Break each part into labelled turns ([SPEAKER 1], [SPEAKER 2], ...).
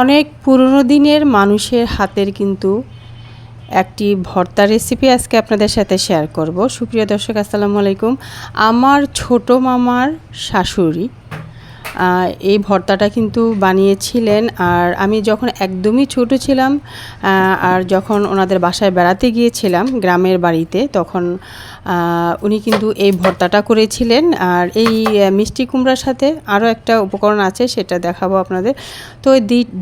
[SPEAKER 1] অনেক পুরনো দিনের মানুষের হাতের কিন্তু একটি ভর্তা রেসিপি আজকে আপনাদের সাথে শেয়ার করব। সুপ্রিয় দর্শক, আসসালামু আলাইকুম। আমার ছোট মামার শাশুড়ি এই ভর্তাটা কিন্তু বানিয়েছিলেন আর আমি যখন একদমই ছোট ছিলাম আর যখন ওনাদের বাসায় বেড়াতে গিয়েছিলাম গ্রামের বাড়িতে, তখন উনি কিন্তু এই ভর্তাটা করেছিলেন। আর এই মিষ্টি কুমড়ার সাথে আরও একটা উপকরণ আছে, সেটা দেখাবো আপনাদের। তো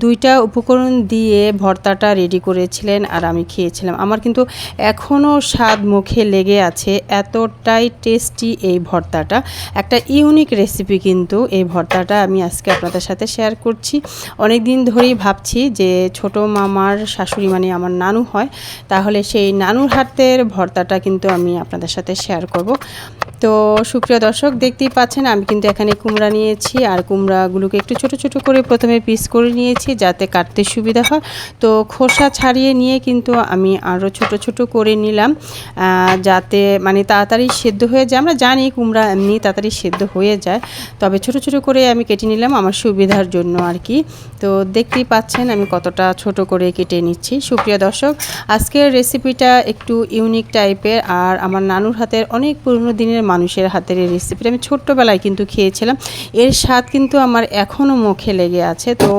[SPEAKER 1] দুইটা উপকরণ দিয়ে ভর্তাটা রেডি করেছিলেন আর আমি খেয়েছিলাম। আমার কিন্তু এখনও স্বাদ মুখে লেগে আছে, এতটাই টেস্টি এই ভর্তাটা। একটা ইউনিক রেসিপি কিন্তু এই ভর্তাটা আমি আজকে আপনাদের সাথে শেয়ার করছি। অনেক দিন ধরেই ভাবছি যে ছোট মামার শাশুড়ি মানে আমার নানু হয়, তাহলে সেই নানুর হাতের ভর্তাটা কিন্তু আমি আপনাদের সাথে শেয়ার করব। তো সুপ্রিয় দর্শক, দেখতেই পাচ্ছেন আমি কিন্তু এখানে কুমড়া নিয়েছি আর কুমড়াগুলোকে একটু ছোট ছোট করে প্রথমে পিস করে নিয়েছি যাতে কাটতে সুবিধা হয়। তো খোসা ছাড়িয়ে নিয়ে কিন্তু আমি আরও ছোট ছোট করে নিলাম যাতে মানে তাড়াতাড়ি সেদ্ধ হয়ে যায়। আমরা জানি কুমড়া এমনি তাড়াতাড়ি সেদ্ধ হয়ে যায়, তবে ছোট ছোট করে আমি কেটে নিলাম আমার সুবিধার জন্য আর কি। তো দেখতেই পাচ্ছেন আমি কতটা ছোট করে কেটে নিচ্ছি। সুপ্রিয় দর্শক, আজকের রেসিপিটা একটু ইউনিক টাইপের আর আমার নানুর হাতের, অনেক পুরনো দিনের মানুষের হাতের এই রেসিপিটা আমি ছোট্টবেলায় কিন্তু খেয়েছিলাম। এর স্বাদ কিন্তু আমার এখনও মুখে লেগে আছে। তো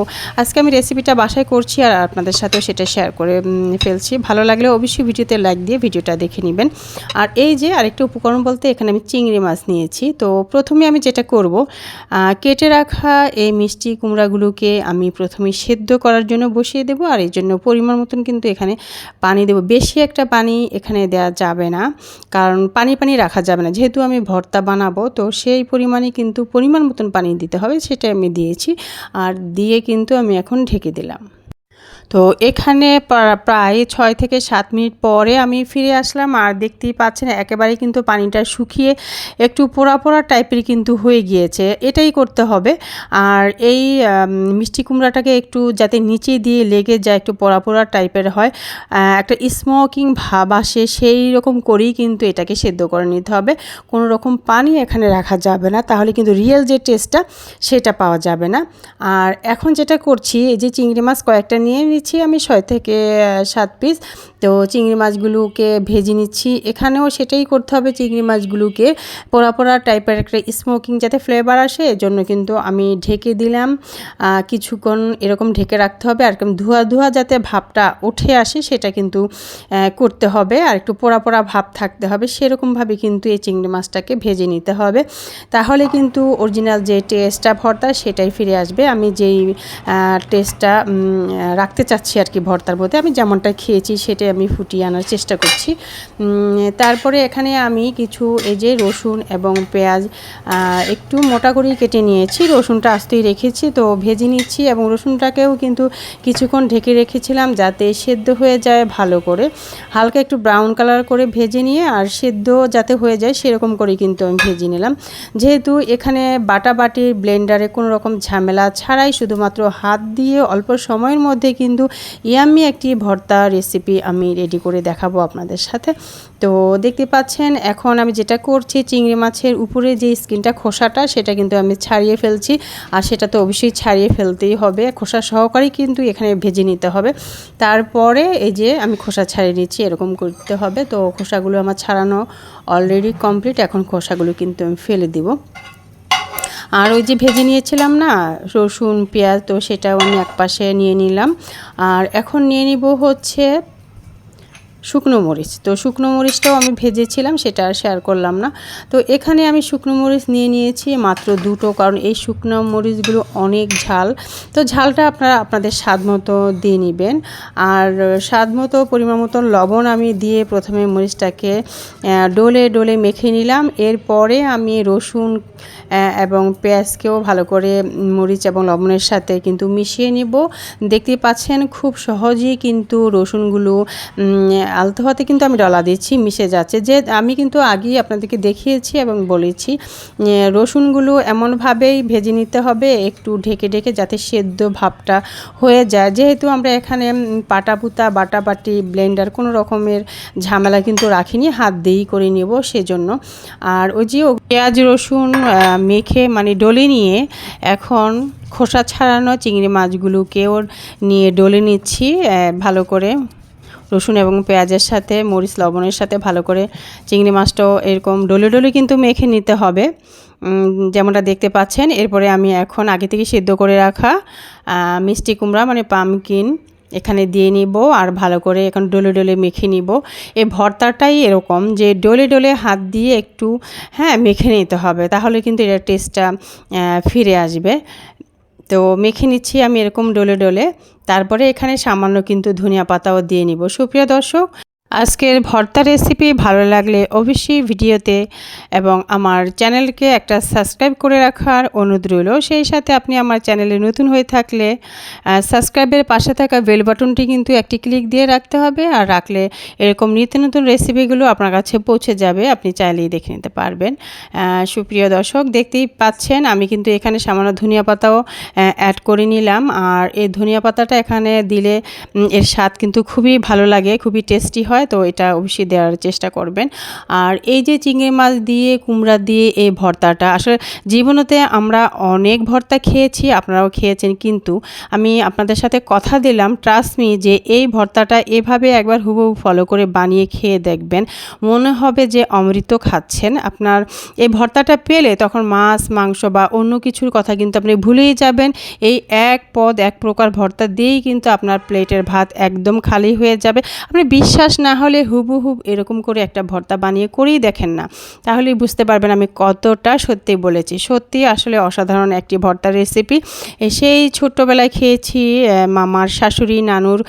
[SPEAKER 1] আজকে আমি রেসিপিটা বাসায় করছি আর আপনাদের সাথেও সেটা শেয়ার করে ফেলছি। ভালো লাগলে অবশ্যই ভিডিওতে লাইক দিয়ে ভিডিওটা দেখে নেবেন। আর এই যে আরেকটা উপকরণ বলতে এখানে আমি চিংড়ি মাছ নিয়েছি। তো প্রথমে আমি যেটা করব কেটে রাখা এই মিষ্টি কুমড়াগুলোকে আমি প্রথমে সেদ্ধ করার জন্য বসিয়ে দেবো। আর এই জন্য পরিমাণ মতন কিন্তু এখানে পানি দেবো। বেশি একটা পানি এখানে দেওয়া যাবে না। কারণ পানি পানি রাখা যাবে না। যেহেতু আমি ভর্তা বানাবো, তো সেই পরিমাণে কিন্তু পরিমাণ মতন পানি দিতে হবে সেটা আমি দিয়েছি। আর দিয়ে কিন্তু আমি এখন ঢেকে দিলাম। তো এখানে প্রা- প্রায় ছয় থেকে সাত মিনিট পরে আমি ফিরে আসলাম। আর দেখতেই পাচ্ছেন একেবারে কিন্তু পানিটা শুকিয়ে একটু পোড়া পোড়া টাইপের কিন্তু হয়ে গিয়েছে। এটাই করতে হবে। আর এই মিষ্টি কুমড়াটাকে একটু যাতে নিচে দিয়ে লেগে যায়, একটু পোড়া পোড়া টাইপের হয় একটা স্মোকিং ভাব আসে সেই রকম করেই কিন্তু এটাকে সেদ্ধ করে নিতে হবে। কোনো রকম পানি এখানে রাখা যাবে না, তাহলে কিন্তু রিয়েল যে টেস্টটা সেটা পাওয়া যাবে না। আর এখন যেটা করছি, এই যে চিংড়ি মাছ কয়েকটা নিয়ে নিচ্ছি আমি ছয় থেকে সাত পিস তো চিংড়ি মাছগুলোকে ভেজে নিচ্ছি। এখানেও সেটাই করতে হবে, চিংড়ি মাছগুলোকে। পোড়া পোড়া টাইপের একটা স্মোকিং যাতে ফ্লেভার আসে, এজন্য কিন্তু আমি ঢেকে দিলাম। কিছুক্ষণ এরকম ঢেকে রাখতে হবে, আর ধোয়া ধোয়া যাতে ভাবটা উঠে আসে, সেটা কিন্তু করতে হবে। আর একটু পোড়া পোড়া ভাব থাকতে হবে, সেরকমভাবে কিন্তু এই চিংড়ি মাছটাকে ভেজে নিতে হবে। তাহলে কিন্তু অরিজিনাল যে টেস্টটা ভর্তা, সেটাই ফিরে আসবে। আমি যেই টেস্টটা রাখতে চাচ্ছি আর কি ভর্তার মধ্যে। আমি যেমনটা খেয়েছি সেটাই আমি ফুটিয়ে আনার চেষ্টা করছি। তারপরে এখানে আমি কিছু এই যে রসুন এবং পেঁয়াজ একটু মোটা করেই কেটে নিয়েছি। রসুনটা আস্তেই রেখেছি, তো ভেজে নিচ্ছি এবং রসুনটাকেও কিন্তু কিছুক্ষণ ঢেকে রেখেছিলাম যাতে সেদ্ধ হয়ে যায় ভালো করে। হালকা একটু ব্রাউন কালার করে ভেজে নিয়ে আর সেদ্ধ যাতে হয়ে যায় সেরকম করে কিন্তু আমি ভেজে নিলাম। যেহেতু এখানে বাটা বাটির ব্লেন্ডারে কোনো রকম ঝামেলা ছাড়াই শুধুমাত্র হাত দিয়ে অল্প সময়ের মধ্যে কিন্তু ইয়াম্মি একটি ভর্তা রেসিপি আমি রেডি করে দেখাবো আপনাদের সাথে। তো দেখতে পাচ্ছেন, এখন আমি যেটা করছি, চিংড়ি মাছের উপরে যে স্কিনটা খোসাটা, সেটা কিন্তু আমি ছাড়িয়ে ফেলছি। আর সেটা তো অবশ্যই ছাড়িয়ে ফেলতেই হবে। খোসা সহকারেই কিন্তু এখানে ভেজে নিতে হবে। তারপরে এই যে আমি খোসা ছাড়িয়ে নিচ্ছি, এরকম করতে হবে। তো খোসাগুলো আমার ছাড়ানো অলরেডি কমপ্লিট এখন খোসাগুলো কিন্তু আমি ফেলে দিব। আর ওই যে ভেজে নিয়েছিলাম না, রসুন, পেঁয়াজ, তো সেটাও আমি এক পাশে নিয়ে নিলাম। আর এখন নিয়ে নিব হচ্ছে শুকনো মরিচ। তো শুকনো মরিচটাও আমি ভেজেছিলাম, সেটা আর শেয়ার করলাম না। তো এখানে আমি শুকনো মরিচ নিয়ে নিয়েছি মাত্র দুটো, কারণ এই শুকনো মরিচগুলো অনেক ঝাল। তো ঝালটা আপনারা আপনাদের স্বাদ মতো দিয়ে নেবেন। আর স্বাদ মতো, পরিমাণ মতো লবণ আমি দিয়ে প্রথমে মরিচটাকে ডোলে ডোলে মেখে নিলাম। এরপরে আমি রসুন এবং পেঁয়াজকেও ভালো করে মরিচ এবং লবণের সাথে কিন্তু মিশিয়ে নিব। দেখতে পাচ্ছেন খুব সহজেই কিন্তু রসুনগুলো আলতো হাতে কিন্তু আমি ডলা দিচ্ছি মিশে যাচ্ছে। যে আমি কিন্তু আগেই আপনাদেরকে দেখিয়েছি এবং বলেছি রসুনগুলো এমনভাবেই ভেজে নিতে হবে, একটু ঢেকে ঢেকে যাতে সেদ্ধ ভাবটা হয়ে যায়। যেহেতু আমরা এখানে পাটাপুতা, বাটাবাটি, ব্লেন্ডার কোনো রকমের ঝামেলা কিন্তু রাখিনি, হাত দিয়েই করে নেব সেজন্য। আর ওই যে পেঁয়াজ, রসুন মেখে মানে ডলে নিয়ে এখন খোসা ছাড়ানো চিংড়ি মাছগুলোকেও নিয়ে ডলে নিচ্ছি ভালো করে। রসুন এবং পেঁয়াজের সাথে, মরিচ, লবণের সাথে ভালো করে চিংড়ি মাছটাও এরকম ডলে ডলে কিন্তু মেখে নিতে হবে। যেমনটা দেখতে পাচ্ছেন, এরপরে আমি এখন আগে থেকে সিদ্ধ করে রাখা মিষ্টি কুমড়া মানে পামকিন, এখানে দিয়ে নিব আর ভালো করে এখন ডলে ডলে মেখে নিব। এই ভর্তাটাই এরকম যে ডলে ডলে হাত দিয়ে একটু হ্যাঁ মেখে নিতে হবে, তাহলে কিন্তু এটার টেস্টটা ফিরে আসবে। তো মেখে নিচ্ছি আমি এরকম ডলে ডলে। তারপরে এখানে সামান্য কিন্তু ধনিয়া পাতাও দিয়ে নিব। সুপ্রিয় দর্শক আজকের ভর্তা রেসিপি ভালো লাগলে অবশ্যই ভিডিওতে এবং আমার চ্যানেলকে একটা সাবস্ক্রাইব করে রাখার অনুরোধ রইল। সেই সাথে আপনি আমার চ্যানেলে নতুন হয়ে থাকলে সাবস্ক্রাইবের পাশে থাকা বেল বাটনটি কিন্তু একটি ক্লিক দিয়ে রাখতে হবে আর রাখলে এরকম নিত্য নতুন রেসিপিগুলো আপনার কাছে পৌঁছে যাবে, আপনি চাইলেই দেখে নিতে পারবেন। সুপ্রিয় দর্শক, দেখতেই পাচ্ছেন আমি কিন্তু এখানে সামান্য ধনিয়া পাতাও অ্যাড করে নিলাম আর এই ধনিয়া পাতাটা এখানে দিলে এর স্বাদ কিন্তু খুবই ভালো লাগে, খুবই টেস্টি হয়। তো এটা অবশ্যই দেওয়ার চেষ্টা করবেন। আর এই যে চিংড়ি মাছ দিয়ে, কুমড়া দিয়ে এই ভর্তাটা, আসলে জীবনতে আমরা অনেক ভর্তা খেয়েছি, আপনারাও খেয়েছেন কিন্তু আমি আপনাদের সাথে কথা দিলাম ট্রাস্ট মি যে এই ভর্তাটা এভাবে একবার হুবহু ফলো করে বানিয়ে খেয়ে দেখবেন। মনে হবে যে অমৃত খাচ্ছেন। আপনার এই ভর্তাটা পেলে তখন মাছ, মাংস বা অন্য কিছুর কথা কিন্তু আপনি ভুলেই যাবেন। এই এক পদ, এক প্রকার ভর্তা দিয়েই কিন্তু আপনার প্লেটের ভাত একদম খালি হয়ে যাবে। আপনি বিশ্বাস না হলে হুবহুব এরকম করে একটা ভর্তা বানিয়ে করেই দেখেন না। তাহলেই বুঝতে পারবেন আমি কতটা সত্যি বলেছি। সত্যি আসলে অসাধারণ একটি ভর্তার রেসিপি সেই ছোট্টবেলায় খেয়েছি মামার শাশুড়ি, নানুর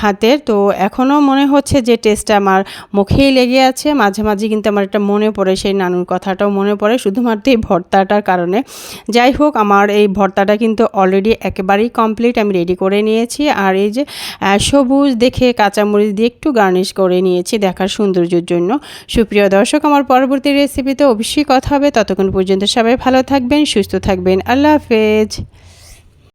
[SPEAKER 1] হাতের। তো এখনও মনে হচ্ছে যে টেস্টটা আমার মুখেই লেগে আছে। মাঝে মাঝে কিন্তু আমার এটা মনে পড়ে, সেই নানুর কথাটাও মনে পড়ে, শুধুমাত্র এই ভর্তাটার কারণে। যাই হোক, আমার এই ভর্তাটা কিন্তু অলরেডি একেবারেই কমপ্লিট আমি রেডি করে নিয়েছি। আর এই যে সবুজ দেখে কাঁচামরিচ দিয়ে একটু গার্নিশ করে নিয়েছি দেখার সৌন্দর্যের জন্য। সুপ্রিয় দর্শক, আমার পরবর্তী রেসিপিতে অবশ্যই কথা হবে। ততক্ষণ পর্যন্ত সবাই ভালো থাকবেন, সুস্থ থাকবেন। আল্লাহ হাফেজ।